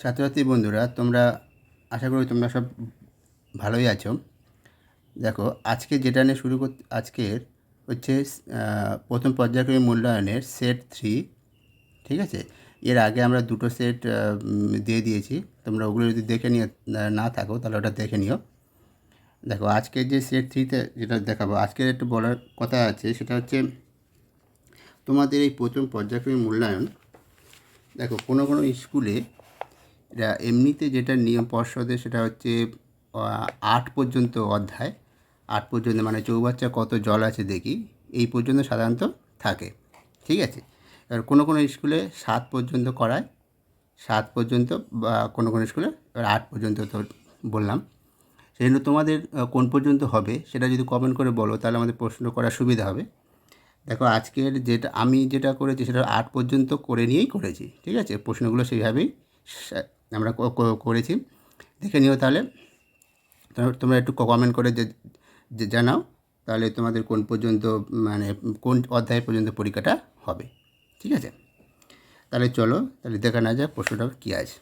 ছাত্রছাত্রী বন্ধুরা, তোমরা আশা করি তোমরা সব ভালোই আছো। দেখো, আজকে যেটা নিয়ে শুরু করতে, আজকের হচ্ছে প্রথম পর্যায়ক্রমিক মূল্যায়নের সেট থ্রি, ঠিক আছে? এর আগে আমরা দুটো সেট দিয়ে দিয়েছি। তোমরা ওগুলো যদি দেখে নিয়ে না থাকো, তাহলে ওটা দেখে নিও। দেখো, আজকের যে সেট থ্রিতে যেটা দেখাবো, আজকের একটু বলার কথা আছে, সেটা হচ্ছে, তোমাদের এই প্রথম পর্যায়ক্রমিক মূল্যায়ন, দেখো, কোনো কোনো স্কুলে এটা এমনিতে যেটা নিয়ম পর্ষদে সেটা হচ্ছে আট পর্যন্ত অধ্যায়। আট পর্যন্ত মানে চৌবাচ্চা কত জল আছে দেখি। এই পর্যন্ত সাধারণত থাকে। ঠিক আছে? এবার কোনো কোনো স্কুলে সাত পর্যন্ত করায়। সাত পর্যন্ত বা কোনো কোনো স্কুলে এবার আট পর্যন্ত তো বললাম। সেই জন্য তোমাদের কোন পর্যন্ত হবে সেটা যদি কমেন্ট করে বলো, তাহলে আমাদের প্রশ্ন করার সুবিধা হবে। দেখো, আজকের যেটা, আমি যেটা করেছি সেটা আট পর্যন্ত করে নিয়েই করেছি। ঠিক আছে? প্রশ্নগুলো সেইভাবেই আমরা করেছি। দেখে নিও তাহলে। তোমরা- একটু কমেন্ট করে যে জানাও। তাহলে তোমাদের কোন পর্যন্ত মানে কোন অধ্যায় পর্যন্ত পরীক্ষাটা হবে। ঠিক আছে? তাহলে চলো, তাহলে দেখা না যাক প্রশ্নটা কী আছে।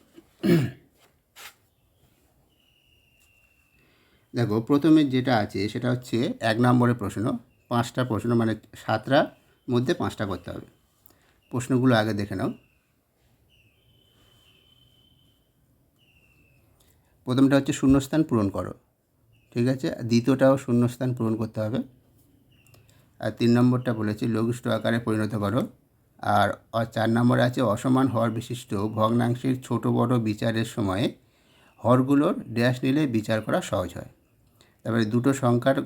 দেখো, প্রথমে যেটা আছে, সেটা হচ্ছে এক নম্বরের প্রশ্ন। পাঁচটা প্রশ্ন মানে সাতটা মধ্যে পাঁচটা করতে হবে। প্রশ্নগুলো আগে দেখে নাও। প্রথমটা হচ্ছে শূন্যস্থান পূরণ করো, ঠিক আছে? দ্বিতীয়টাও শূন্যস্থান পূরণ করতে হবে। আর তিন নম্বরটা বলেছি লঘিষ্ঠ আকারে পরিণত করো। আর চার নম্বরে আছে অসমান হর বিশিষ্ট ভগ্নাংশের ছোট বড় বিচারের সময়ে হরগুলোর ড্যাশ নিলে বিচার করা সহজ হয়। তারপরে দুটো সংখ্যার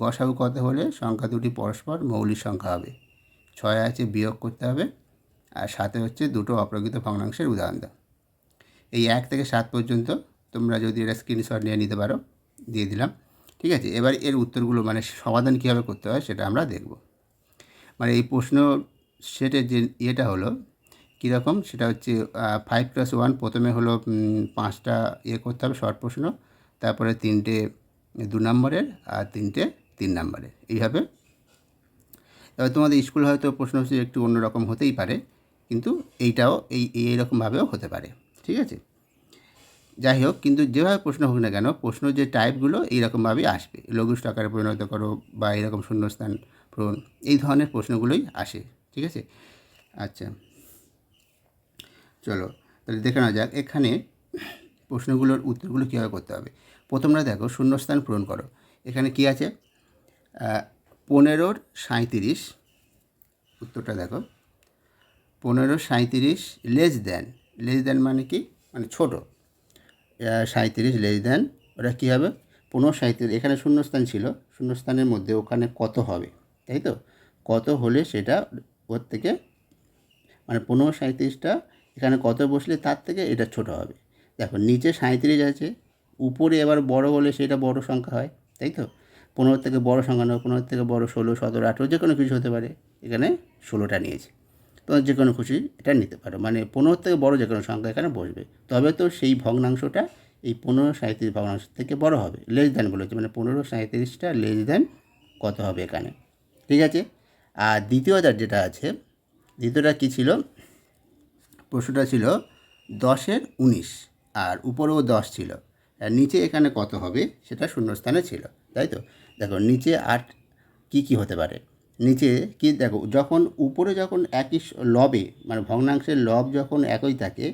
গসাগু কত হলে? সংখ্যা দুটি পরস্পর মৌলিক সংখ্যা হবে। ছয় আছে বিয়োগ করতে হবে। আর সাথে হচ্ছে দুটো অপ্রকৃত ভগ্নাংশের উদাহরণ এই এক থেকে সাত পর্যন্ত তোমরা যদি এটা স্ক্রিনশট নিয়ে নিতে পারো, দিয়ে দিলাম। ঠিক আছে? এবার এর উত্তরগুলো মানে সমাধান কীভাবে করতে হয় সেটা আমরা দেখব। মানে এই প্রশ্ন সেটের যে ইয়েটা হলো কীরকম? সেটা হচ্ছে ফাইভ প্লাস ওয়ান প্রথমে হলো পাঁচটা ইয়ে করতে হবে শর্ট প্রশ্ন, তারপরে তিনটে দু নম্বরের আর তিনটে তিন নম্বরের। এইভাবে। এবার তোমাদের স্কুল হয়তো প্রশ্ন একটু অন্যরকম হতেই পারে, কিন্তু এইটাও এই এই এইরকমভাবেও হতে পারে। ঠিক আছে? যাই হোক, কিন্তু যেভাবে প্রশ্ন হোক না কেন, প্রশ্ন যে টাইপগুলো এইরকমভাবেই আসবে। লঘুষ্ঠ আকারে পরিণত করো বা এরকম শূন্যস্থান পূরণ, এই ধরনের প্রশ্নগুলোই আসে, ঠিক আছে? আচ্ছা। চলো, তাহলে দেখে নেওয়া যাক, এখানে প্রশ্নগুলোর উত্তরগুলো কীভাবে করতে হবে? প্রথমটা দেখো, শূন্যস্থান পূরণ করো। এখানে কি আছে? পনেরোর সাঁইত্রিশ, উত্তরটা দেখো। পনেরো সাঁইত্রিশ লেস দেন লেস দেন মানে কি? মানে ছোটো। সাঁইত্রিশ লেস দেন। ওটা কী হবে? পনেরো সাঁইত্রিশ, এখানে শূন্যস্থান ছিল। শূন্যস্থানের মধ্যে ওখানে কত হবে? তাই তো? কত হলে সেটা ওর থেকে মানে পনেরো সাঁইত্রিশটা এখানে কত বসলে তার থেকে এটা ছোট হবে। দেখো, নিচে সাঁইত্রিশ আছে, উপরে এবার বড় হলে সেটা বড় সংখ্যা হয়, তাই তো? পনেরো থেকে বড় সংখ্যা নয় পনেরো থেকে বড় ষোলো, সতেরো, আঠেরো, যে কোনো কিছু হতে পারে। এখানে ষোলোটা নিয়েছি। তোমার যে কোনো খুশি এটা নিতে পারো। মানে পনেরো থেকে বড় যে কোনো সংখ্যা এখানে বসবে। তবে তো সেই ভগ্নাংশটা এই পনেরো সাঁইত্রিশ ভগ্নাংশ থেকে বড় হবে। লেস দেন বলেছে মানে পনেরো সাঁইত্রিশটা লেস দেন কত হবে এখানে? ঠিক আছে? আর দ্বিতীয়টা যেটা আছে, দ্বিতীয়টা কী ছিল? প্রশ্নটা ছিল দশের উনিশ, আর উপরেও দশ ছিল। আর নিচে এখানে কত হবে? সেটা শূন্যস্থানে ছিল। তাই তো? দেখো, নিচে আট কি কি হতে পারে? নিচে কি দেখো, যখন উপরে যখন একই লবে মানে ভগ্নাংশের লব যখন একই থাকে,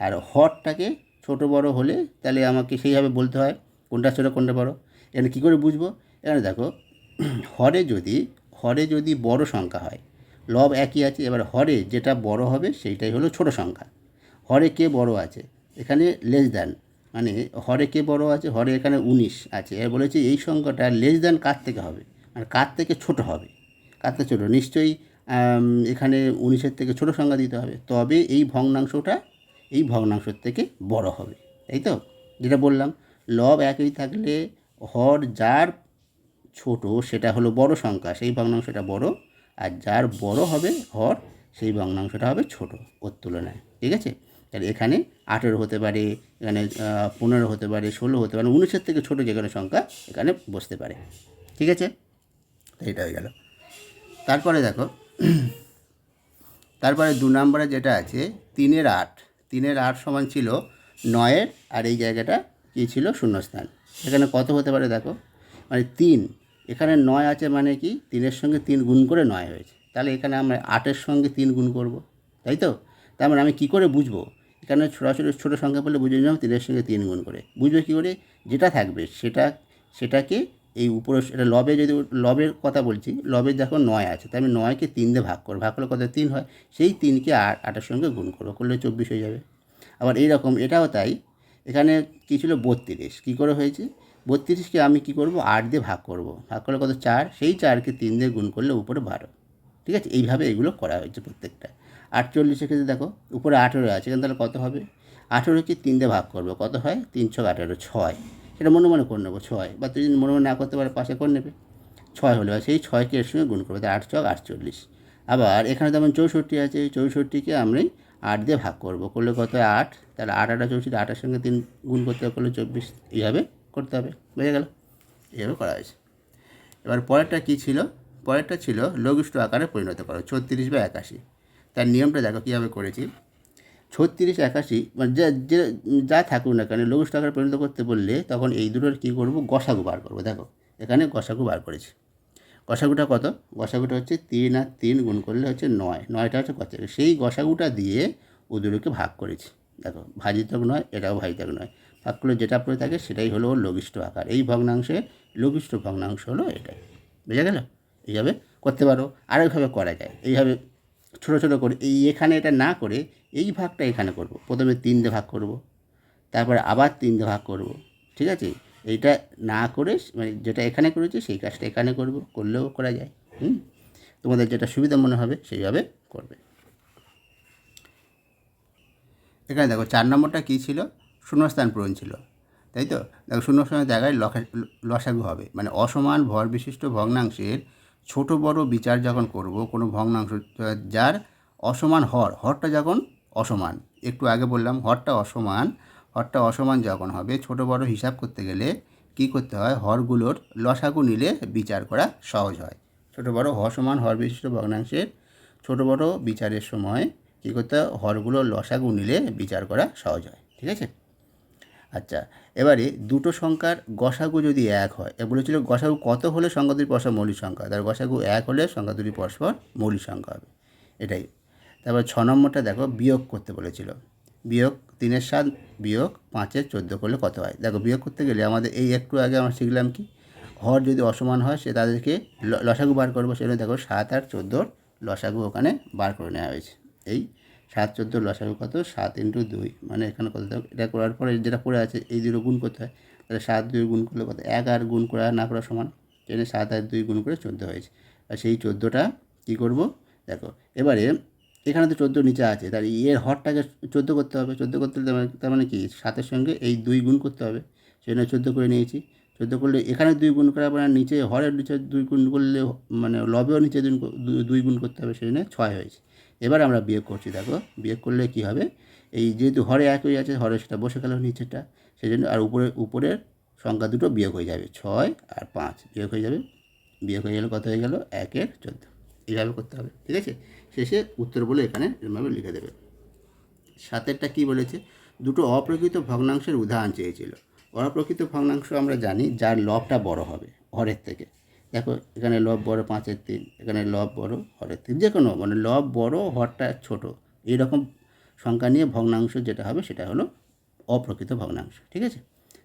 আর হরটাকে ছোট বড় হলে তাহলে আমাকে সেইভাবে বলতে হয়, কোনটা ছোটো, কোনটা বড়। এখানে কী করে বুঝব? এখানে দেখো, হরে যদি হরে যদি বড় সংখ্যা হয়, লব একই আছে, এবার হরে যেটা বড় হবে সেইটাই হলো ছোট সংখ্যা। হরে কে বড় আছে? এখানে লেস দ্যান মানে হরে কে বড় আছে? হরে এখানে উনিশ আছে। এর বলেছে এই সংখ্যাটা লেস দ্যান কার থেকে হবে? মানে কার থেকে ছোট হবে? থেকে ছোটো। নিশ্চয়ই এখানে উনিশের থেকে ছোট সংখ্যা দিতে হবে। তবে এই ভগ্নাংশটা, এই ভগ্নাংশের থেকে বড় হবে। তাই তো? যেটা বললাম, লব একই থাকলে হর যার ছোট, সেটা হলো বড় সংখ্যা, সেই ভগ্নাংশটা বড়। আর যার বড় হবে হর, সেই ভগ্নাংশটা হবে ছোট ওর তুলনায়। ঠিক আছে? তাহলে এখানে আঠেরো হতে পারে, এখানে পনেরো হতে পারে, ষোলো হতে পারে, উনিশের থেকে ছোট যে কোনো সংখ্যা এখানে বসতে পারে। ঠিক আছে? তো এটা হয়ে গেল। তারপরে দেখো, তারপরে দু নম্বরে যেটা আছে, তিনের আট। তিনের আট সমান ছিল নয়ের, আর এই জায়গাটা কী ছিল শূন্যস্থান। এখানে কত হতে পারে দেখো? মানে তিন। এখানে নয় আছে মানে কি? তিনের সঙ্গে তিন গুণ করে নয় হয়েছে। তাহলে এখানে আমরা আটের সঙ্গে তিন গুণ করব, তাই তো? তার মানে আমি কী করে বুঝব? এখানে সরাসরি ছোটো সংখ্যা বললে বুঝে নিলাম তিনের সঙ্গে তিন গুণ করে। বুঝবে কী করে? যেটা থাকবে সেটা, সেটাকে এই উপরে এটা লবে যদি লবের কথা বলছি, লবে দেখো নয় আছে, তাই আমি নয়কে তিন দিয়ে ভাগ করব। ভাগ করলে কত? তিন হয়। সেই তিনকে আট আটের সঙ্গে গুণ করব। করলে চব্বিশ হয়ে যাবে। আবার এইরকম এটাও তাই। এখানে কী ছিল? বত্রিশ। কী করে হয়েছে? বত্রিশকে আমি কী করব? আট দিয়ে ভাগ করব। ভাগ করলে কত? চার। সেই চারকে তিন দিয়ে গুণ করলে উপরে বারো। ঠিক আছে? এইভাবে এগুলো করা হয়েছে প্রত্যেকটা। আটচল্লিশের ক্ষেত্রে দেখো, উপরে আঠেরো আছে, এখানে তাহলে কত হবে? আঠেরোকে তিন দিয়ে ভাগ করব। কত হয়? তিন ছক আঠেরো, ছয়। সেটা মনে মনে করে নেব, ছয়। বা তুই যদি মনে মনে না করতে পারে পাশে করে নেবে। ছয় হলে সেই ছয়কে এর সঙ্গে গুণ করবে তাই আট ছক আটচল্লিশ। আবার এখানে যেমন চৌষট্টি আছে, এই চৌষট্টিকে আমি আট দিয়ে ভাগ করব। করলে কত আট। তাহলে আট আটা চৌষট্টি, আটের সঙ্গে তিন গুণ করতে হবে, করলে চব্বিশ, এইভাবে করতে হবে। বুঝে গেল? এইভাবে করা হয়েছে। এবার পরেরটা কী ছিল? পরেরটা ছিল, লঘিষ্ঠ আকারে পরিণত করো, ছত্রিশ বা একাশি। তার নিয়মটা দেখো কীভাবে করেছি। ছত্রিশ, একাশি মানে যা, যে, যা থাকুক না কেন লঘিষ্ঠ আকারে পরিণত করতে বললে তখন এই দুটোর কী করব? গসাগু বার করব, দেখো। এখানে গসাগু বার করেছি। গসাগুটা কত? গসাগুটা হচ্ছে তিন আর তিন গুণ করলে হচ্ছে নয়। নয়টা হচ্ছে কত সেই গসাগুটা দিয়ে ও দুটোকে ভাগ করেছি। দেখো, ভাজিতক নয়, এটাও ভাজিতক নয়। ভাগ করলে যেটা পড়ে থাকে সেটাই হলো ওর লঘিষ্ঠ আকার। এই ভগ্নাংশে লঘিষ্ঠ ভগ্নাংশ হলো এটাই বুঝা গেল? এইভাবে করতে পারো। আর আরেকভাবে করা যায়। এইভাবে ছোটো ছোটো করে এই এখানে এটা না করে এই ভাগটা এখানে করব। প্রথমে তিন দিয়ে ভাগ করব, তারপরে আবার তিন দিয়ে ভাগ করব, ঠিক আছে? এইটা না করে মানে যেটা এখানে করেছি সেই কাজটা এখানে করব, করলেও করা যায়, হুম? তোমাদের যেটা সুবিধা মনে হবে সেইভাবে করবে। এখানে দেখো, চার নম্বরটা কী ছিল? শূন্যস্থান পূরণ ছিল, তাই তো? দেখো, শূন্যস্থানের জায়গায় লসাগু হবে মানে অসমান ভর বিশিষ্ট ভগ্নাংশের ছোট বড় বিচার যখন করব, কোনো ভগ্নাংশ যার অসমান হর, হরটা যখন অসমান। একটু আগে বললাম, হরটা অসমান। হরটা অসমান যখন হবে, ছোট বড় হিসাব করতে গেলে কি করতে হয়? হরগুলোর লসাগু নিলে বিচার করা সহজ হয়। ছোট বড় হর সমান, হর বিশিষ্ট ভগ্নাংশের ছোট বড় বিচারের সময় কী করতে হয়? হরগুলোর লসাগু নিলে বিচার করা সহজ হয়। ঠিক আছে? আচ্ছা এবারে দুটো সংখ্যার গসাগু যদি এক হয়, এ বলেছিল গসাগু কত হলে সংখ্যা দুটি পরস্পর মৌলিক সংখ্যা? তার গসাগু এক হলে সংখ্যা দুটি পরস্পর মৌলিক সংখ্যা হবে। এটাই। তারপর ছ নম্বরটা দেখো, বিয়োগ করতে বলেছিল। বিয়োগ তিনের সাত, বিয়োগ পাঁচের চোদ্দ করলে কত হয়? দেখো, বিয়োগ করতে গেলে আমাদের এই একটু আগে আমরা শিখলাম কি, হর যদি অসমান হয়, সে তাদেরকে লসাগু বার করব। সেটা দেখো, সাত আর চোদ্দোর লসাগু ওখানে বার করে নেওয়া হয়েছে। এই সাত, চোদ্দোর লসাগু কত? সাত ইন্টু দুই। মানে এখানে কত এটা করার পরে যেটা পড়ে আছে, এই দুটো গুণ করতে হয়। তাহলে সাত দুই গুণ করলে কত? এক আর গুণ করা না করা সমান? এখানে সাত আর দুই গুণ করে চোদ্দ হয়েছে। আর সেই চোদ্দোটা কী করব? দেখো, এবারে এখানে তো চোদ্দ নিচে আছে। তার এর হরটাকে চোদ্দ করতে হবে। চোদ্দ করতে হলে তার মানে- তার মানে কি? সাতের সঙ্গে এই দুই গুণ করতে হবে। সেই জন্য চোদ্দ করে নিয়েছি। চোদ্দ করলে এখানে দুই গুণ করার পরে নিচে হরের নিচে দুই গুণ করলে মানে লবেও নিচে দুই গুণ- করতে হবে। সেই জন্য ছয় হয়েছে। এবার আমরা বিয়োগ করছি। দেখো, বিয়োগ করলে কি হবে? এই যেহেতু হরে একই আছে, হরে সেটা বসে গেল নিচেটা সেই জন্য আর উপরে, উপরের সংখ্যা দুটো বিয়োগ হয়ে যাবে। ছয় আর পাঁচ বিয়োগ হয়ে যাবে। বিয়োগ হয়ে গেলে কত হয়ে গেল? একের চোদ্দ। এইভাবে করতে হবে। ঠিক আছে? শেষে উত্তর বলে এখানে এরমভাবে লিখে দেবে। সাতেরটা কি বলেছে? দুটো অপ্রকৃত ভগ্নাংশের উদাহরণ চেয়েছিল। অপ্রকৃত ভগ্নাংশ আমরা জানি যার লবটা বড় হবে, হরের থেকে। দেখো, এখানে লব বড় পাঁচের তিন, এখানে লব বড় হরের তিন। যে কোনো মানে লব বড়, হরটা ছোট, এইরকম সংখ্যা নিয়ে ভগ্নাংশ যেটা হবে সেটা হলো অপ্রকৃত ভগ্নাংশ, ঠিক আছে?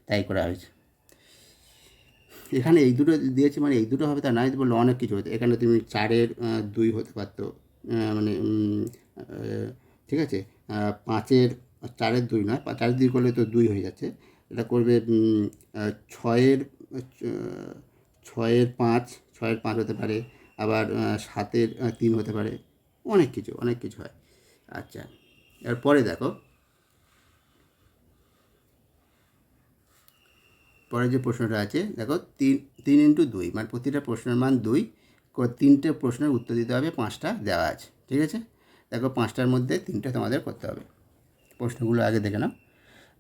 তাই করা হয়েছে। এখানে এই দুটো দিয়েছে মানে এই দুটো হবে তা নাই বললে অনেক কিছু হতো, এখানে তুমি চারের দুই হতে পারতো মানে ঠিক আছে? পাঁচের, চারের দুই নয় চারের দুই করলে তো দুই হয়ে যাচ্ছে। এটা করবে ছয়ের ছয়ের পাঁচ ছয়ের পাঁচ হতে পারে, আবার সাতের তিন হতে পারে। অনেক কিছু অনেক কিছু হয়। আচ্ছা এরপরে দেখো। পরে যে প্রশ্নটা আছে, দেখো, তিন তিন ইন্টু দুই মানে প্রতিটা প্রশ্নের মান দুই তিনটে প্রশ্নের উত্তর দিতে হবে, পাঁচটা দেওয়া আছে, ঠিক আছে? দেখো পাঁচটার মধ্যে তিনটে তোমাদের করতে হবে। প্রশ্নগুলো আগে দেখে নাও।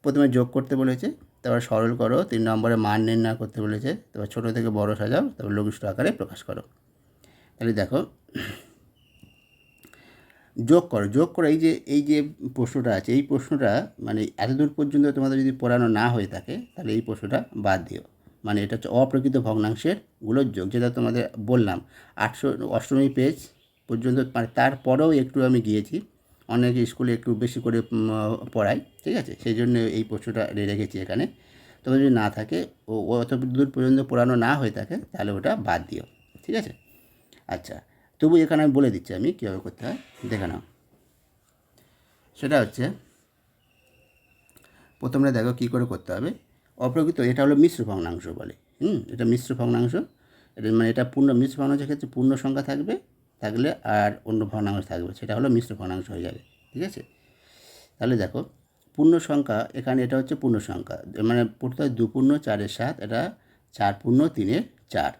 প্রথমে যোগ করতে বলেছে, তারপর সরল করো, তিন নম্বরে মান নির্ণয় করতে বলেছে, তারপর ছোটো থেকে বড় সাজাও, তারপর লঘিষ্ঠ আকারে প্রকাশ করো। তাহলে দেখো, যোগ করো যোগ করো, এই যে এই যে প্রশ্নটা আছে, এই প্রশ্নটা মানে এতদূর পর্যন্ত তোমাদের যদি পড়ানো না হয়ে থাকে, তাহলে এই প্রশ্নটা বাদ দিও। মানে এটা হচ্ছে অপ্রকৃত ভগ্নাংশেরগুলোর যোগ, যেটা তোমাদের বললাম। আটশো, অষ্টমী পেজ পর্যন্ত মানে তারপরেও একটু আমি গিয়েছি। অনেক স্কুলে একটু বেশি করে পড়াই, ঠিক আছে? সেই জন্য এই প্রশ্নটা রেখেছি এখানে। তবে যদি না থাকে ও অত দূর পর্যন্ত পড়ানো না হয়ে থাকে, তাহলে ওটা বাদ দিও, ঠিক আছে? আচ্ছা তবু এখানে আমি বলে দিচ্ছি আমি কীভাবে করতে হয়। দেখে নাও। সেটা হচ্ছে, প্রথমে দেখো কী করে করতে হবে। অপ্রকৃত, এটা হলো মিশ্র ভগ্নাংশ বলে, হুম? এটা মিশ্র ভগ্নাংশ, এটা মানে এটা পূর্ণ, মিশ্র ভগ্নাংশের ক্ষেত্রে পূর্ণ সংখ্যা থাকবে, থাকলে আর অন্য ভগ্নাংশ থাকবে, সেটা হলো মিশ্র ভগ্নাংশ হয়ে যাবে, ঠিক আছে? তাহলে দেখো, পূর্ণ সংখ্যা, এখানে এটা হচ্ছে পূর্ণ সংখ্যা মানে পড়তে হয় দু পূর্ণ চারের সাত, এটা চার পূর্ণ তিনের চার।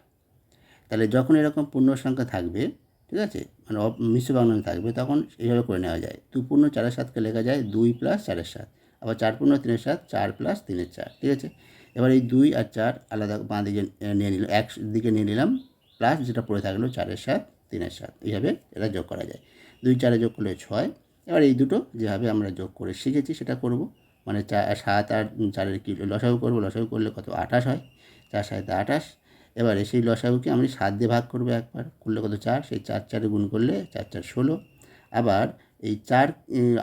তাহলে যখন এরকম পূর্ণ সংখ্যা থাকবে, ঠিক আছে মানে মিশ্র ভগ্নাংশ থাকবে, তখন এইভাবে করে নেওয়া যায়, দু পূর্ণ চারের সাতকে লেখা যায় দুই প্লাস চারের সাত। আবার চার পূর্ণ তিনের সাত, চার প্লাস তিনের চার, ঠিক আছে? এবার এই দুই আর চার আলাদা বাঁ দিকে নিয়ে নিলাম, এক দিকে নিয়ে নিলাম, প্লাস যেটা পড়ে থাকল চারের সাত, তিনের সাত, এইভাবে এটা যোগ করা যায়। দুই চারে যোগ করলে ছয়, এবার এই দুটো যেভাবে আমরা যোগ করে শিখেছি সেটা করব। মানে চা, সাত আর চারের কি লসাগু করব? লসাগু করলে কত? আঠাশ হয়, চার সাথে আঠাশ। এবারে সেই লসাগুকে আমি সাত দিয়ে ভাগ করব একবার, করলে কত? চার, সেই চার চারে গুণ করলে চার চার ষোলো। আবার এই চার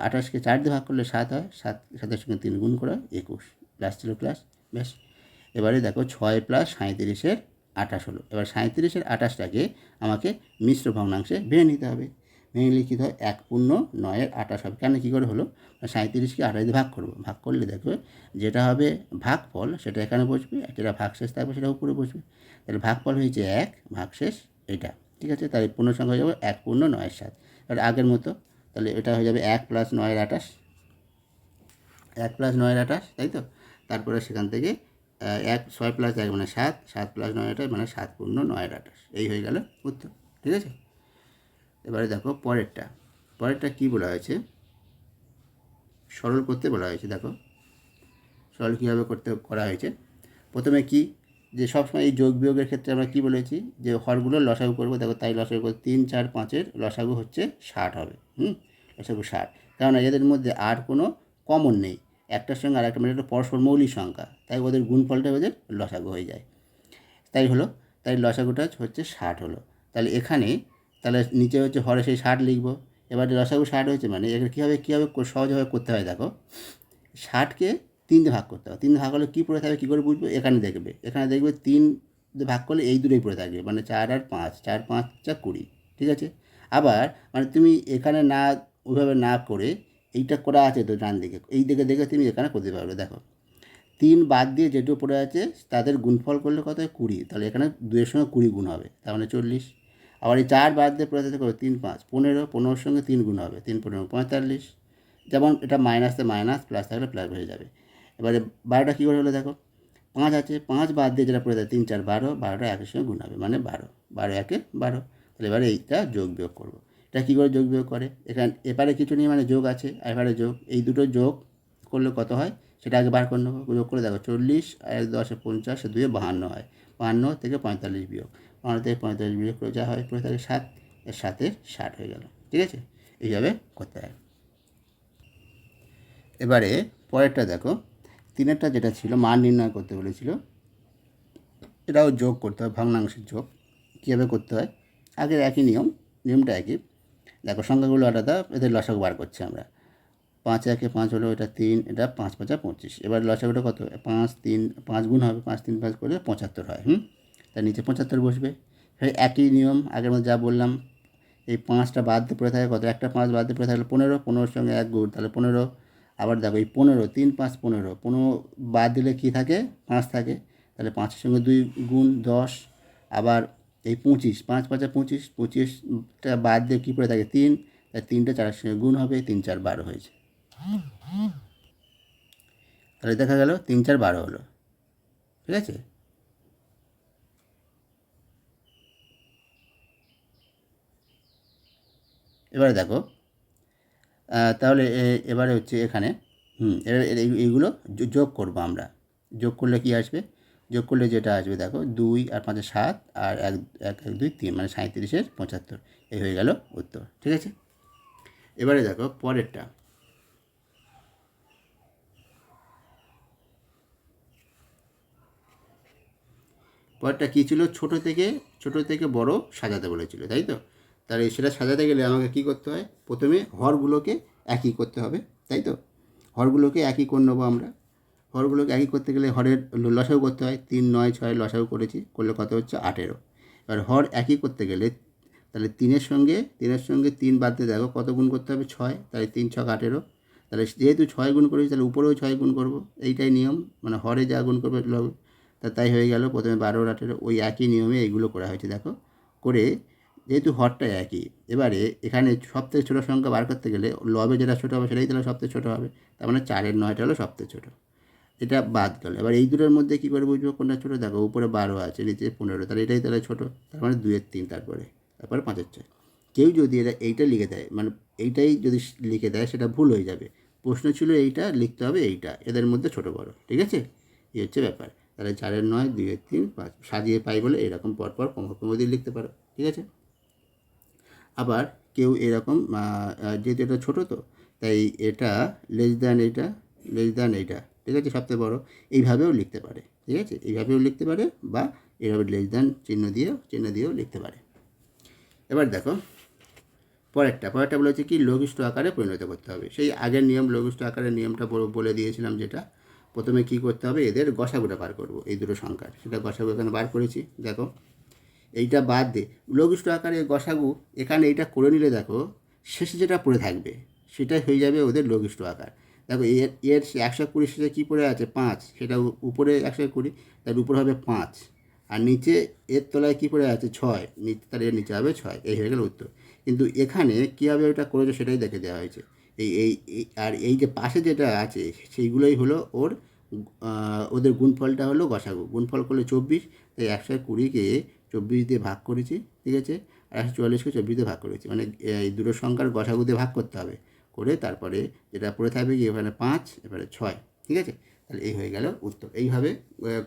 আঠাশকে চার দিয়ে ভাগ করলে সাত হয়, সাত, সাতের সঙ্গে তিন গুণ করা একুশ। প্লাস ছিল প্লাস ব্যাস এবারে দেখো ছয় প্লাস সাঁত্রিশের আঠাশ হলো। এবার সাঁত্রিশের আঠাশটাকে আমাকে মিশ্র ভগ্নাংশে ভেঙে নিতে হবে। ভেঙে লিখিত হয়? এক পূর্ণ নয়ের আঠাশ হবে। কেন কী করে হলো? সাঁত্রিশকে আঠাশ দিয়ে ভাগ করব। ভাগ করলে দেখো যেটা হবে ভাগফল, সেটা এখানে বসবে আর যেটা ভাগশেষ থাকবে, সেটা উপরে বসবে। তাহলে ভাগফল হয়েছে এক, ভাগশেষ এটা। ঠিক আছে? তাহলে পূর্ণ সংখ্যা হয়ে যাবে এক পূর্ণ নয়ের সাত। তাহলে আগের মতো তাহলে এটা হয়ে যাবে এক প্লাস নয়ের আঠাশ। এক প্লাস নয়ের আঠাশ, তাই তো? তারপরে সেখান থেকে এক, ছয় প্লাস এক মানে সাত সাত প্লাস নয় আঠাশ মানে সাত পূর্ণ নয়ের আঠাশ। এই হয়ে গেল উত্তর, ঠিক আছে? এবারে দেখো পরেরটা। পরেরটা কী বলা হয়েছে? সরল করতে বলা হয়েছে, দেখো। সরল কীভাবে করতে করা হয়েছে? প্রথমে কি? যে সবসময় এই যোগ বিয়োগের ক্ষেত্রে আমরা কী বলেছি? যে হরগুলোর লসাগু করব, দেখো তাই লসাগু তিন, চার, পাঁচের লসাগু হচ্ছে ষাট হবে। হুম? লসাগু ষাট কেননা এদের মধ্যে আর কোনো কমন নেই। একটার সঙ্গে আর একটা মানে একটা পরস্পর মৌলিক সংখ্যা। তাই ওদের গুণফলটা ওদের লসাগু হয়ে যায়। তাই হলো, তাই লসাগুটা হচ্ছে ষাট হলো। তাহলে এখানে, তাহলে নিচে হচ্ছে হরে সেই ষাট লিখব। এবারে লসাগু ষাট হয়েছে মানে এখানে কীভাবে কীভাবে সহজভাবে করতে হয় দেখো। ষাটকে তিন দিয়ে ভাগ করতে হবে। তিন ভাগ করলে কী পড়ে থাকবে, কী করে বুঝব? এখানে দেখবে। এখানে দেখবে তিন ভাগ করলে এই দুটোই পড়ে থাকবে। মানে চার আর পাঁচ, চার পাঁচ, চার, কুড়ি। ঠিক আছে? আবার মানে তুমি এখানে না, ওইভাবে না করে এইটা করা আছে তো ডান দিকে। এই দিকে দেখে তুমি এখানে করতে পারবে, দেখো। তিন বাদ দিয়ে যেটুকু পড়ে আছে, তাদের গুণফল করলে কত হয়? কুড়ি। তাহলে এখানে দুয়ের সঙ্গে কুড়ি গুণ হবে, তার মানে চল্লিশ। আবার এই চার বাদ দিয়ে পড়ে থাকতে তিন পাঁচ। পনেরো, পনেরোর সঙ্গে তিন গুণ হবে, তিন, পনেরো, পঁয়তাল্লিশ। যেমন এটা মাইনাসে মাইনাস প্লাস থাকলে প্লাস হয়ে যাবে। এবারে বারোটা কী করে হলো, দেখো? পাঁচ আছে, পাঁচ বাদ দিয়ে যেটা পড়ে যায় তিন, চার, বারো, বারোটা একের সঙ্গে গুণ হবে মানে বারো। বারো একে বারো। তাহলে এবারে এইটা যোগ বিয়োগ করব। এটা কী করে যোগ বিয়োগ করে? এখানে এপারে কিছু নেই মানে যোগ আছে এবারে যোগ। এই দুটো যোগ করলে কত হয়? সেটা আগে বার করে নেব। যোগ করে দেখো, চল্লিশ আর এক দশে পঞ্চাশ, দুয়ে বাহান্ন হয়। বাহান্ন থেকে পঁয়তাল্লিশ বিয়োগ। বাহান্ন থেকে পঁয়তাল্লিশ বিয়োগ করে যা হয় পড়ে থাকে সাত, এর সাথে ষাট হয়ে গেল। ঠিক আছে? এইভাবে করতে হয়। এবারে পরেরটা দেখো, তিনেরটা যেটা ছিল, মান নির্ণয় করতে বলেছিল, এটাও যোগ করতে হয়, ভগ্নাংশের যোগ। কীভাবে করতে হয়? আগের একই নিয়ম, নিয়মটা একই। দেখো, সংখ্যাগুলো আলাদা, এদের লসাগু বার করছি আমরা। পাঁচ একে পাঁচ হলো এটা তিন, এটা পাঁচ পাঁচা পঁচিশ। এবার লসাগুটা কত? পাঁচ তিন, পাঁচ গুণ হবে, পাঁচ তিন পাঁচ করলে পঁচাত্তর হয়, হুম? তার নিচে পঁচাত্তর বসবে। সেই একই নিয়ম, আগের মধ্যে যা বললাম, এই পাঁচটা বাদ দিয়ে পড়ে থাকে কত? একটা পাঁচ বাদ দিয়ে পড়ে থাকলে পনেরো, পনেরোর সঙ্গে এক গুণ, তাহলে পনেরো। আবার দেখো, এই পনেরো, তিন, পাঁচ, পনেরো পনেরো বাদ দিলে কী থাকে? পাঁচ থাকে। তাহলে পাঁচের সঙ্গে দুই গুণ দশ, আবার এই পঁচিশ, পাঁচ, পাঁচা পঁচিশ, পঁচিশটা বাদ দিয়ে কী পড়ে থাকে? তিন, তাই তিনটা চারের সঙ্গে গুণ হবে, তিন, চার, বারো হয়েছে। তাহলে দেখা গেল, তিন, চার, বারো হলো। ঠিক আছে? এবারে দেখো তাহলে এবারে হচ্ছে এখানে, হুম এবার এইগুলো যোগ করব আমরা। যোগ করলে কি আসবে? যোগ করলে যেটা আসবে দেখো দুই আর পাঁচে সাত আর এক এক এক, দুই, তিন মানে সাঁত্রিশের পঁচাত্তর। এই হয়ে গেল উত্তর, ঠিক আছে? এবারে দেখো পরেরটা। পরেরটা কী ছিল? ছোট থেকে ছোট থেকে বড় সাজাতে বলেছিল, তাই তো? তাহলে সেটা সাজাতে গেলে আমাকে কী করতে হয়? প্রথমে হরগুলোকে একই করতে হবে, তাই তো? হরগুলোকে একই করে নেব আমরা। হরগুলোকে একই করতে গেলে হরের ল- লসাগু করতে হয়। তিন, নয়, ছয় লসাগু করেছি, করলে কত হচ্ছে? আঠেরো। এবার হর একই করতে গেলে তাহলে তিনের সঙ্গে তিনের সঙ্গে তিন বাদ দিয়ে দেখো কত গুণ করতে হবে? ছয়। তাহলে তিন, ছক আঠেরো। তাহলে যেহেতু ছয় গুণ করেছি, তাহলে উপরেও ছয় গুণ করব। এইটাই নিয়ম। মানে হরে যা গুণ করবে লব তা তাই হয়ে গেল। প্রথমে বারো, আঠেরো, ওই একই নিয়মে এইগুলো করা হয়েছে, দেখো। করে যেহেতু হরটা একই, এবারে এখানে সবথেকে ছোটো সংখ্যা বার করতে গেলে লবে যেটা ছোটো হবে, সেটাই তাহলে সবথেকে ছোটো হবে। তার মানে চারের নয়টা হলো সবথেকে ছোটো। এটা বাদ গেল। এবার এই দুটোর মধ্যে কী করে বুঝব কোনটা ছোটো? দেখো, উপরে বারো আছে, নিচে পনেরো। তাহলে এটাই তাহলে ছোটো। তার মানে দুয়ের তিন তারপরে। তারপরে পাঁচের ছয়। কেউ যদি এটা, এইটা লিখে দেয় মানে এইটাই যদি লিখে দেয়, সেটা ভুল হয়ে যাবে। প্রশ্ন ছিল এইটা, লিখতে হবে এইটা। এদের মধ্যে ছোটো বড়। ঠিক আছে? এই হচ্ছে ব্যাপার। তাহলে চারের নয় দুইয়ের তিন, পাঁচ। সাজিয়ে পাই বলে এরকম পরপর কমকম দিয়ে লিখতে পারো। ঠিক আছে? আবার কেউ এরকম যেহেতু এটা ছোটো তো, তাই এটা লেস দ্যান এইটা লেস দ্যান এইটা ঠিক আছে সবথেকে বড়। এইভাবেও লিখতে পারে, ঠিক আছে? এইভাবেও লিখতে পারে বা এইভাবে লেস দেন চিহ্ন দিয়েও চিহ্ন দিয়েও লিখতে পারে। এবার দেখো, পরেরটা পরেরটা বলেছে কি? লঘিষ্ঠ আকারে পরিণত করতে হবে। সেই আগের নিয়ম, লঘিষ্ঠ আকারের নিয়মটা বলে- দিয়েছিলাম যেটা, প্রথমে কি করতে হবে? এদের গসাগুটা বার করব, এই দুটো সংখ্যার। সেটা গসাগু এখানে বার করেছি, দেখো। এইটা বাদ দিয়ে লঘিষ্ঠ আকারে গসাগু, এখানে এইটা করে নিলে দেখো, শেষে যেটা পড়ে থাকবে, সেটাই হয়ে যাবে ওদের লঘিষ্ঠ আকার। দেখো এর এর একশো কুড়ি শেষে কী পড়ে আছে? পাঁচ। সেটা উপরে একশো কুড়ি, তার উপরে হবে পাঁচ। আর নিচে এর তলায় কী পড়ে আছে? ছয়। নিচে তার এর নিচে হবে ছয়। এই হয়ে গেল উত্তর। কিন্তু এখানে কীভাবে ওটা করেছে সেটাই দেখে দেওয়া হয়েছে। এই এই আর এই যে পাশে যেটা আছে, সেইগুলোই হলো ওর ওদের গুণফলটা হলো গসাগু। গুণফল করলে চব্বিশ, তাই একশো কুড়িকে চব্বিশ দিয়ে ভাগ করেছি, ঠিক আছে? আর একশো চুয়াল্লিশকে চব্বিশ দিয়ে ভাগ করেছি। মানে এই দুটো সংখ্যার গসাগু দিয়ে ভাগ করতে হবে। করে তারপরে যেটা পড়ে থাকবে কি এখানে পাঁচ, এবারে ছয়, ঠিক আছে? তাহলে এই হয়ে গেল উত্তর। এইভাবে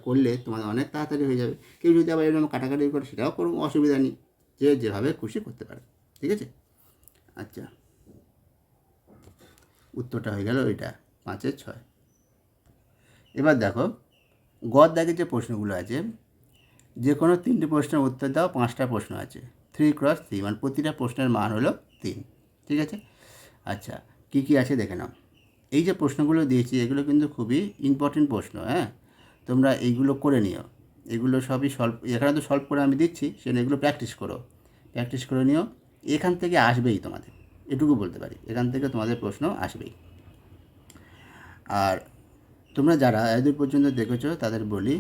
করলে তোমাদের অনেক তাড়াতাড়ি হয়ে যাবে। কেউ যদি আবার এরকম কাটাকাটি করে, সেটাও কোনো অসুবিধা নেই। যে যেভাবে খুশি করতে পারে, ঠিক আছে? আচ্ছা। উত্তরটা হয়ে গেল ওইটা পাঁচের ছয়। এবার দেখো, গদ দাগের যে প্রশ্নগুলো আছে যে কোনো তিনটি প্রশ্নের উত্তর দাও, পাঁচটা প্রশ্ন আছে। থ্রি ক্রস থ্রি মানে প্রতিটা প্রশ্নের মান হলো তিন, ঠিক আছে? আচ্ছা কী কী আছে দেখে নাও। এই যে প্রশ্নগুলো দিয়েছি, এগুলো কিন্তু খুবই ইম্পর্টেন্ট প্রশ্ন হ্যাঁ? তোমরা এইগুলো করে নিও। এগুলো সবই সলভ এখানে তো সলভ করে আমি দিচ্ছি সেটা এগুলো প্র্যাকটিস করো। প্র্যাকটিস করে নিও। এখান থেকে আসবেই তোমাদের, এটুকু বলতে পারি। এখান থেকে তোমাদের প্রশ্ন আসবেই। আর তোমরা যারা এদূর পর্যন্ত দেখেছ, তাদের বলি,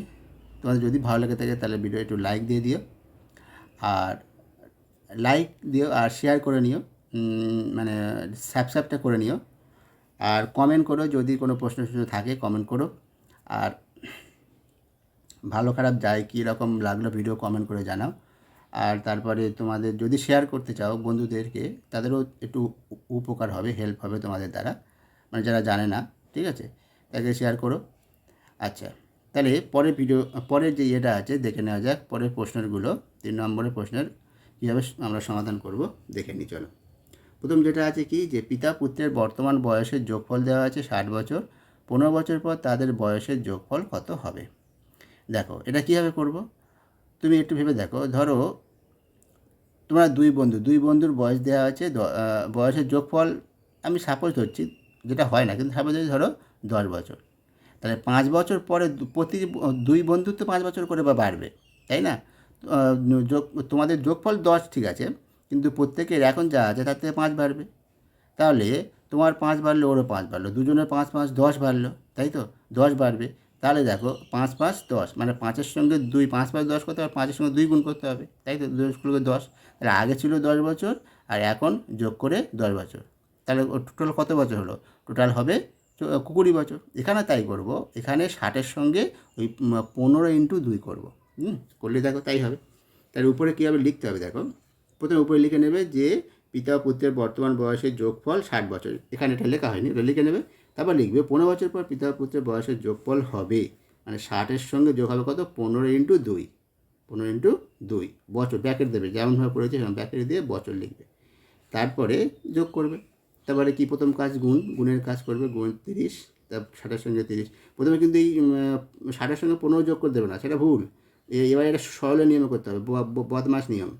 তোমাদের যদি ভালো লেগে থাকে, তাহলে ভিডিও একটু লাইক দিয়ে দিও। আর লাইক দিও, আর শেয়ার করে নিও। মানে স্যাপস্যাপটা করে নিও। আর কমেন্ট করো, যদি কোনো প্রশ্ন টশ্ন থাকে কমেন্ট করো। আর ভালো খারাপ যায় কী রকম লাগল ভিডিও কমেন্ট করে জানাও। আর তারপরে তোমাদের যদি শেয়ার করতে চাও বন্ধুদেরকে, তাদেরও একটু উপকার হবে হেল্প হবে তোমাদের দ্বারা। মানে যারা জানে না, ঠিক আছে? তাকে শেয়ার করো। আচ্ছা তাহলে পরের ভিডিও পরের যে ইয়েটা আছে, দেখে নেওয়া যাক। পরের প্রশ্নগুলো, তিন নম্বরের প্রশ্নের কীভাবে আমরা সমাধান করব, দেখে নিই, চলো। প্রথম যেটা আছে কি যে পিতা পুত্রের বর্তমান বয়সের যোগফল দেওয়া আছে ষাট বছর, পনেরো বছর পর তাদের বয়সের যোগফল কত হবে? দেখো, এটা কীভাবে করব? তুমি একটু ভেবে দেখো। ধরো, তোমরা দুই বন্ধু, দুই বন্ধুর বয়স দেওয়া আছে বয়সের যোগফল আমি সাপোজ ধরছি, যেটা হয় না, কিন্তু সাপোজ ধরো দশ বছর, তাহলে পাঁচ বছর পরে প্রতি দুই বন্ধুর তো পাঁচ বছর করে বা বাড়বে, তাই না? যোগ, তোমাদের যোগফল দশ, ঠিক আছে? কিন্তু প্রত্যেকের এখন যা আছে তার থেকে পাঁচ বাড়বে। তাহলে তোমার পাঁচ বাড়লো, ওরও পাঁচ বাড়লো, দুজনের পাঁচ পাঁচ দশ বাড়লো, তাই তো? দশ বাড়বে। তাহলে দেখো পাঁচ পাঁচ দশ মানে পাঁচের সঙ্গে দুই, পাঁচ পাঁচ দশ করতে হবে, পাঁচের সঙ্গে দুই গুণ করতে হবে, তাই তো? দশগুলোকে দশ। তাহলে আগে ছিল দশ বছর, আর এখন যোগ করে দশ বছর। তাহলে টোটাল কত বছর হলো? টোটাল হবে কুড়ি বছর। এখানে তাই করব, এখানে ষাটের সঙ্গে ওই পনেরো ইন্টু দুই করব, হুম? করলে দেখো তাই হবে। তার উপরে কীভাবে লিখতে হবে দেখো? প্রথমে উপরে লিখে নেবে যে পিতা পুত্রের বর্তমান বয়সের যোগফল ষাট বছর। এখানে এটা লেখা হয়নি, এটা লিখে নেবে। তারপর লিখবে, পনেরো বছর পর পিতা পুত্রের বয়সের যোগফল হবে। মানে ষাটের সঙ্গে যোগ হবে কত? পনেরো ইন্টু দুই। পনেরো ইন্টু দুই। বছর ব্যাকেট দেবে, যেমনভাবে পড়েছে সেরকম ব্যাকেট দিয়ে বছর লিখবে। তারপরে যোগ করবে। তারপরে কি প্রথম কাজ? গুণ। গুণের কাজ করবে, গুণ তিরিশ। তার ষাটের সঙ্গে তিরিশ। প্রথমে কিন্তু এই ষাটের সঙ্গে পনেরো যোগ করে দেবে না, সেটা ভুল। এবার এটা সরলের নিয়মে করতে হবে বদমাস নিয়ম।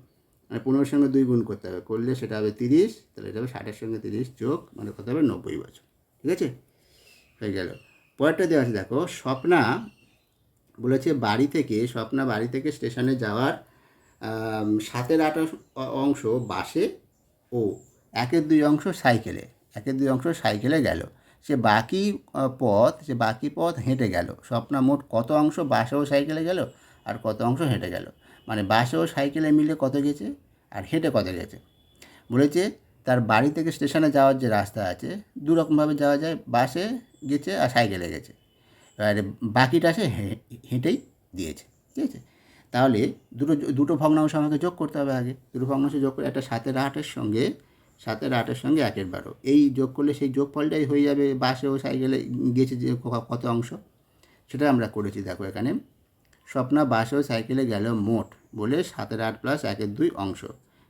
মানে পনেরোর সঙ্গে দুই গুণ করতে হবে। করলে সেটা হবে তিরিশ, তাহলে এটা হবে ষাটের সঙ্গে তিরিশ যোগ মানে কত হবে? নব্বই বছর। ঠিক আছে? হয়ে গেল। পরেরটা দেওয়া আছে, দেখো, স্বপ্না বলেছে বাড়ি থেকে, স্বপ্না বাড়ি থেকে স্টেশনে যাওয়ার সাতের আট অংশ- বাসে ও একের দুই অংশ সাইকেলে, একের দুই অংশ সাইকেলে গেল। সে বাকি পথ, সে বাকি পথ হেঁটে গেল। স্বপ্না মোট কত অংশ বাসে ও সাইকেলে গেল? আর কত অংশ হেঁটে গেল? মানে বাসে ও সাইকেলে মিলে কত গেছে? আর হেঁটে কত গেছে? বলেছে, তার বাড়ি থেকে স্টেশনে যাওয়ার যে রাস্তা আছে দু রকমভাবে যাওয়া যায়, বাসে গেছে আর সাইকেলে গেছে। আর বাকিটা সে হেঁটেই দিয়েছে, ঠিক আছে? তাহলে দুটো দুটো ভগ্নাংশ আমাকে যোগ করতে হবে আগে। দুটো ভগ্নাংশ যোগ করে একটা সাতের আটের সঙ্গে, সাতের আটের সঙ্গে একের বারো। এই যোগ করলে সেই যোগফলটাই হয়ে যাবে বাসে ও সাইকেলে গেছে যে কত অংশ? সেটা আমরা করেছি, দেখো এখানে। স্বপ্না বাসে ও সাইকেলে গেল মোট বলে সাতের আট প্লাস একের দুই অংশ।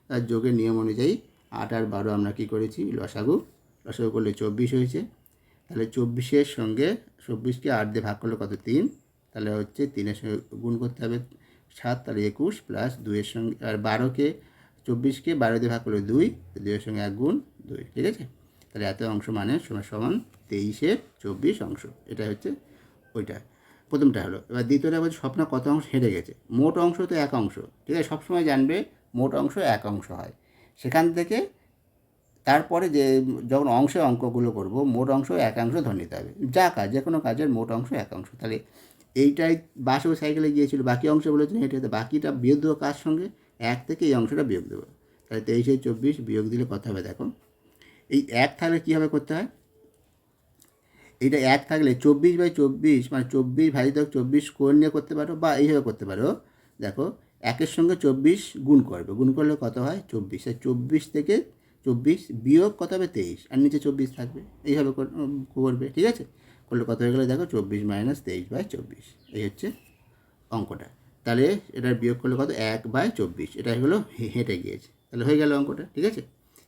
তার যোগের নিয়ম অনুযায়ী আট আর বারো আমরা কী করেছি? লসাগু। লসাগু করলে চব্বিশ হয়েছে। তাহলে চব্বিশের সঙ্গে চব্বিশকে আট দিয়ে ভাগ করলে কত? তিন। তাহলে হচ্ছে তিনের সঙ্গে গুণ করতে হবে। সাত তাহলে একুশ প্লাস দুইয়ের সঙ্গে আর বারোকে, চব্বিশকে বারো দিয়ে ভাগ করলে দুই দুইয়ের সঙ্গে এক গুণ দুই, ঠিক আছে? তাহলে এত অংশ মানে সমান সমান তেইশের চব্বিশ অংশ। এটা হচ্ছে ওইটা। প্রথমটা হলো। এবার দ্বিতীয়টা বলছে স্বপ্ন কত অংশ হেরে গেছে? মোট অংশ তো এক অংশ। ঠিক আছে? সবসময় জানবে মোট অংশ এক অংশ হয়। সেখান থেকে তারপরে যে যখন অংশে অঙ্কগুলো করব, মোট অংশ একাংশ ধরে নিতে হবে। যা কাজ, যে কোনো কাজের মোট অংশ একাংশ তাহলে এইটাই বাসে সাইকেলে গিয়েছিল, বাকি অংশ বলেছেন হেঁটে তো বাকিটা বিয়োগ দেবো কার সঙ্গে? এক থেকে এই অংশটা বিয়োগ দেবো। তাহলে তেইশে চব্বিশ বিয়োগ দিলে কত হবে দেখো? এই এক থাকলে কীভাবে করতে হয়? এইটা এক থাকলে চব্বিশ বাই চব্বিশ মানে চব্বিশ ভাই ভাজিত চব্বিশ কোণ নিয়ে করতে পারো বা এইভাবে করতে পারো। দেখো একের সঙ্গে চব্বিশ গুণ করবে। গুণ করলে কত হয়? চব্বিশ। আর চব্বিশ থেকে চব্বিশ বিয়োগ কত হবে? তেইশ। আর নিচে চব্বিশ থাকবে। এইভাবে করবে, ঠিক আছে? করলে কত হয়ে গেলে? দেখো চব্বিশ মাইনাস তেইশ বাই চব্বিশ। এই হচ্ছে অঙ্কটা। তাহলে এটার বিয়োগ করলে কত? এক বাই চব্বিশ। এটা হলো হেঁটে গিয়েছে। তাহলে হয়ে গেল অঙ্কটা, ঠিক আছে?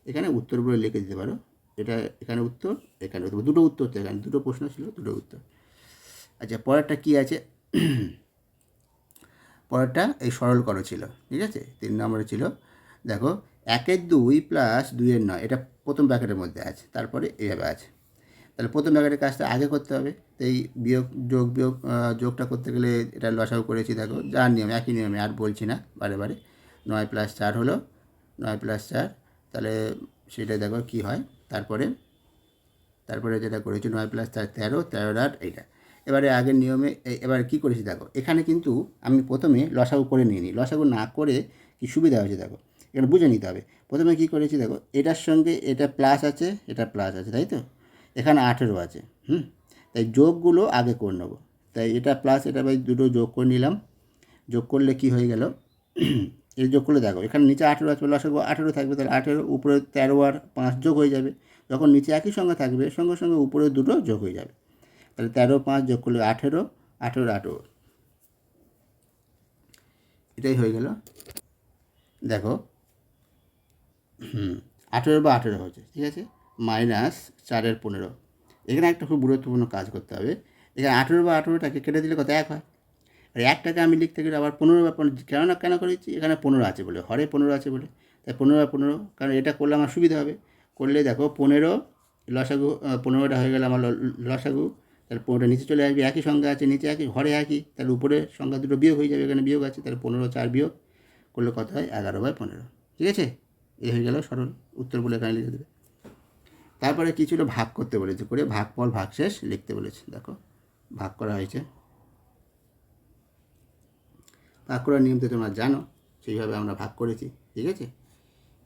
এখানে উত্তরগুলো লিখে দিতে পারো। এটা এখানে উত্তর এখানে উত্তর। দুটো উত্তর তো এখানে। দুটো প্রশ্ন ছিল, দুটো উত্তর। আচ্ছা পরেরটা কী আছে? পরেরটা এই সরল করো ছিল, ঠিক আছে? তিন নম্বরে ছিল, দেখো, একের দুই প্লাস দুইয়ের নয়, এটা প্রথম ব্যাকেটের মধ্যে আছে, তারপরে এইভাবে আছে। তাহলে প্রথম ব্যাকেটের কাজটা আগে করতে হবে, তো এই বিয়োগ, যোগ, বিয়োগ যোগটা করতে গেলে এটা লসাও করেছি, দেখো, যার নিয়ম, একই নিয়মে, আর বলছি না, বারে বারে। নয় প্লাস চার হলো, নয় প্লাস চার, তাহলে সেটা দেখো কী হয়, তারপরে তারপরে যেটা করেছি, নয় প্লাস চার, তেরো তেরো আট এইটা। এবারে আগের নিয়মে এবার কী করেছি দেখো, এখানে কিন্তু আমি প্রথমে লসাগু করে নিইনি। লসাগু না করে কি সুবিধা হয়েছে দেখো, এখানে বুঝে নিতে হবে। প্রথমে কী করেছি দেখো, এটার সঙ্গে এটা প্লাস আছে, এটা প্লাস আছে, তাই তো? এখানে আঠেরো আছে, হুম? তাই যোগগুলো আগে করে নেব। তাই এটা প্লাস এটা ভাই দুটো যোগ করে নিলাম। যোগ করলে কি হয়ে গেল? এই যোগ করলে দেখো, এখানে নিচে আঠেরো আছে, লসাগু আঠেরো থাকবে, তাহলে আঠেরো, উপরে তেরো আর পাঁচ যোগ হয়ে যাবে। যখন নিচে একই সঙ্গে থাকবে, সঙ্গে সঙ্গে উপরে দুটো যোগ হয়ে যাবে। তাহলে তেরো পাঁচ যোগ করলে আঠেরো আঠেরো আঠেরো এটাই হয়ে গেল। দেখো, হুম, আঠেরো বা আঠেরো হচ্ছে ঠিক আছে? মাইনাস চারের পনেরো। এখানে একটা খুব গুরুত্বপূর্ণ কাজ করতে হবে। এখানে আঠেরো বা আঠেরোটাকে কেটে দিলে কত, এক হয়। আর একটাকে আমি লিখতে গেলে আবার পনেরো বা পনেরো, কেন না, কেন করেছি? এখানে পনেরো আছে বলে, হরে পনেরো আছে বলে। তাই পনেরো বা পনেরো, কারণ এটা করলে আমার সুবিধা হবে। করলে দেখো, পনেরো লসাগু পনেরোটা হয়ে গেলে আমার লসাগু। তাহলে পনেরোটা নিচে চলে আসবে, একই সংখ্যা আছে, নিচে একই, ঘরে একই তাহলে উপরে সংখ্যা দুটো বিয়োগ হয়ে যাবে, এখানে বিয়োগ আছে তাহলে পনেরো, চার বিয়োগ করলে কত হয়? এগারো বাই পনেরো। ঠিক আছে? এই হয়ে গেল সরল উত্তর বলে এখানে লিখে দেবে। তারপরে কী ছিল? ভাগ করতে বলেছে, করে ভাগ পর ভাগ শেষ লিখতে বলেছে, দেখো। ভাগ করা হয়েছে। ভাগ করার নিয়ম তো তোমরা জানো, সেইভাবে আমরা ভাগ করেছি, ঠিক আছে?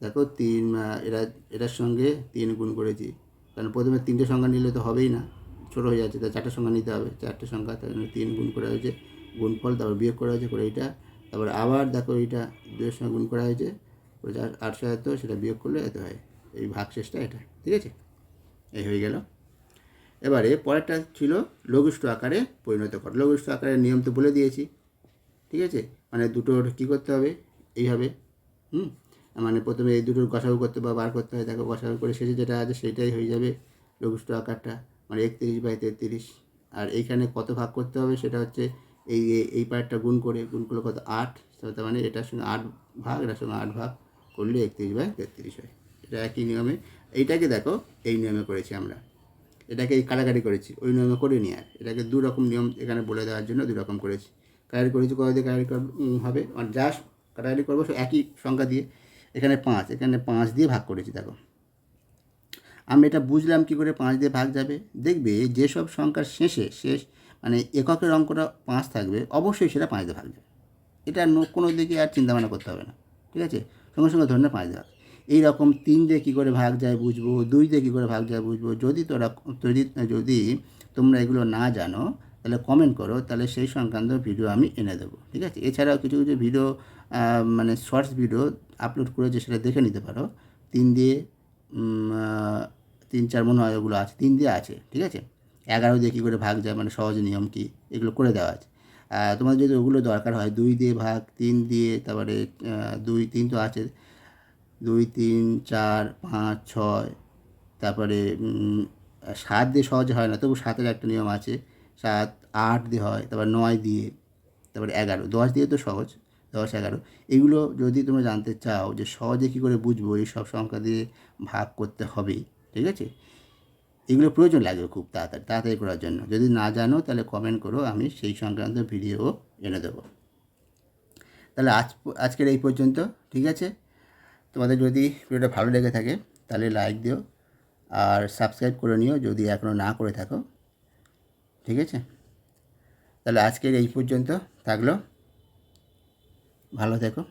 দেখো, তিন এরা, এটার সঙ্গে তিন গুণ করেছি, কারণ প্রথমে তিনটে সংখ্যা নিলে তো হবেই না। ছোটো হয়ে যাচ্ছে তাই চারটে সংখ্যা নিতে হবে। চারটে সংখ্যা তার জন্য তিন গুণ করা হয়েছে, গুণফল, তারপর বিয়োগ করা হয়েছে করে এইটা তারপর আবার দেখো এইটা দুয়ের সঙ্গে গুণ করা হয়েছে যা আটশো এত সেটা বিয়োগ করলে এত হয়। এই ভাগ শেষটা এটা, ঠিক আছে? এই হয়ে গেল। এবারে পরেরটা ছিল লঘুষ্ঠ আকারে পরিণত করা। লঘুষ্ঠ আকারের নিয়ম তো বলে দিয়েছি, ঠিক আছে? মানে দুটোর কী করতে হবে? এইভাবে, হুম? মানে প্রথমে এই দুটোর গসাগু করতে বা বার করতে হয়, দেখো গসাগু করে শেষে যেটা আছে সেইটাই হয়ে যাবে লঘুষ্ঠ আকারটা। মানে একত্রিশ বাই তেত্রিশ। আর এইখানে কত ভাগ করতে হবে সেটা হচ্ছে এই, এই- পার্টটা গুণ করে, গুণ করলে কত? আট। তার মানে এটার সঙ্গে আট ভাগ, এটার সঙ্গে আট ভাগ করলে একত্রিশ বাই তেত্রিশ হয়। এটা একই নিয়মে। এইটাকে দেখো, এই নিয়মে করেছি আমরা। এটাকে এই কাটাকাটি করেছি। ওই নিয়মে করিনি আর এটাকে দু রকম নিয়ম এখানে বলে দেওয়ার জন্য দু রকম করেছি। কাটাকাটি করেছি, কত দিয়ে কর- হবে? আর যা কাটাকাটি করব একই সংখ্যা দিয়ে। এখানে পাঁচ এখানে পাঁচ দিয়ে ভাগ করেছি, দেখো। আমি এটা বুঝলাম কী করে পাঁচ দিয়ে ভাগ যাবে? দেখবে যেসব সংখ্যার শেষে শেষ মানে এককের অঙ্কটা পাঁচ থাকবে, অবশ্যই সেটা পাঁচ দিয়ে ভাগ যাবে। এটা কোনো দিকে আর চিন্তা ভাবনা করতে হবে না, ঠিক আছে? সঙ্গে সঙ্গে ধরে পাঁচ ভাগ। এই রকম তিন দিয়ে কী করে ভাগ যায় বুঝব, দুই দিয়ে কী করে ভাগ যায় বুঝব? যদি তোরা, যদি যদি তোমরা এগুলো না জানো, তাহলে কমেন্ট করো, তাহলে সেই সংক্রান্ত ভিডিও আমি এনে দেবো, ঠিক আছে? এছাড়াও কিছু কিছু ভিডিও মানে শর্টস ভিডিও আপলোড করেছে সেটা দেখে নিতে পারো। তিন দিয়ে তিন চার মনে হয় ওগুলো আছে তিন দিয়ে আছে ঠিক আছে? এগারো দিয়ে কী করে ভাগ যায় মানে সহজ নিয়ম কী এগুলো করে দেওয়া আছে। আহ, তোমাদের যদি ওগুলো দরকার হয় দুই দিয়ে ভাগ তিন দিয়ে তারপরে দুই তিন তো আছে দুই তিন চার পাঁচ ছয় তারপরে সাত দিয়ে সহজে হয় না তবু সাতের একটা নিয়ম আছে সাত আট দিয়ে হয় তারপর নয় দিয়ে তারপরে এগারো দশ দিয়ে তো সহজ দশ এগারো। এগুলো যদি তোমরা জানতে চাও যে সহজে কী করে বুঝব এই সব সংখ্যা দিয়ে ভাগ করতে হবে ঠিক আছে? এগুলো প্রয়োজন লাগবে খুব তাড়াতাড়ি তাড়াতাড়ি করার জন্য। যদি না জানো, তাহলে কমেন্ট করো, আমি সেই সংক্রান্ত ভিডিও এনে দেবো। তাহলে আজ আজকের এই পর্যন্ত, ঠিক আছে? তোমাদের যদি ভিডিওটা ভালো লেগে থাকে, তাহলে লাইক দিও, আর সাবস্ক্রাইব করে নিও, যদি এখনও না করে থাকো, ঠিক আছে? তাহলে আজকের এই পর্যন্ত থাকল। ভালো থেকো।